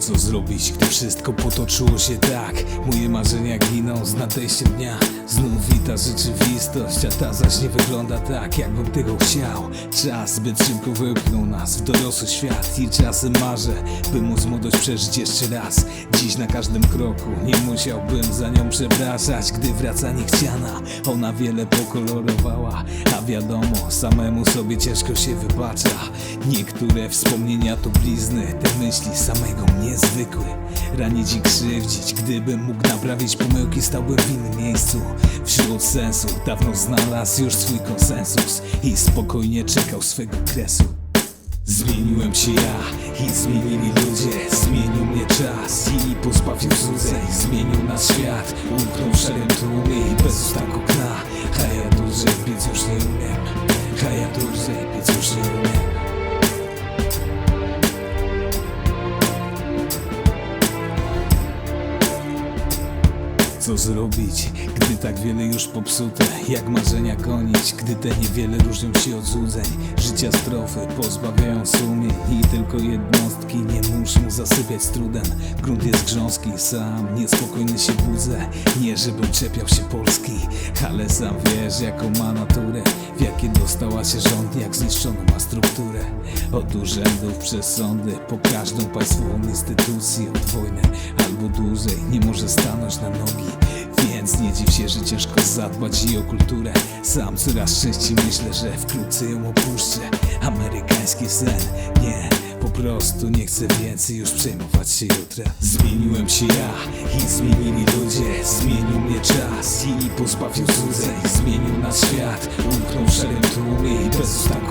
Co zrobić, gdy wszystko potoczyło się tak? Moje marzenia giną z nadejściem dnia. Znów wita rzeczywistość, a ta zaś nie wygląda tak, jakbym tego chciał. Czas zbyt szybko wypchnął nas w dorosły świat I czasem marzę, by móc młodość przeżyć jeszcze raz. Dziś na każdym kroku nie musiałbym za nią przepraszać Gdy wraca niechciana, ona wiele pokolorowała A wiadomo, samemu sobie ciężko się wybacza. Niektóre wspomnienia to blizny, te myśli samego mnie zwykły Ranić i krzywdzić, gdybym mógł naprawić pomyłki Stałbym w innym miejscu, wśród sensu Dawno znalazł już swój konsensus I spokojnie czekał swego kresu. Zmieniłem się ja i zmienili ludzie. Zmienił mnie czas i pozbawił złudzeń Zmienił nas świat, umknął w szarym tłumie I bez ustanku Co zrobić, gdy tak wiele już popsute Jak marzenia gonić, gdy te niewiele różnią się od złudzeń? Życia strofy pozbawiają sumień I tylko jednostki nie muszą zasypiać z trudem. Grunt jest grząski, sam niespokojny się budzę. Nie żebym czepiał się Polski Ale sam wiesz jaką ma naturę W jakie dostała się rząd, jak zniszczoną ma strukturę. Od urzędów przez sądy Po każdą państwową instytucję Od wojny albo dłużej Nie może stanąć na nogi więc nie dziw się, że ciężko zadbać i o kulturę. Sam coraz częściej myślę, że wkrótce ją opuszczę. Amerykański sen, nie po prostu nie chcę więcej już przejmować się jutra Zmieniłem się ja i zmienili ludzie. Zmienił mnie czas i pozbawił złudzeń Zmienił nas świat, umknął w szarym tłumie I bez ustanku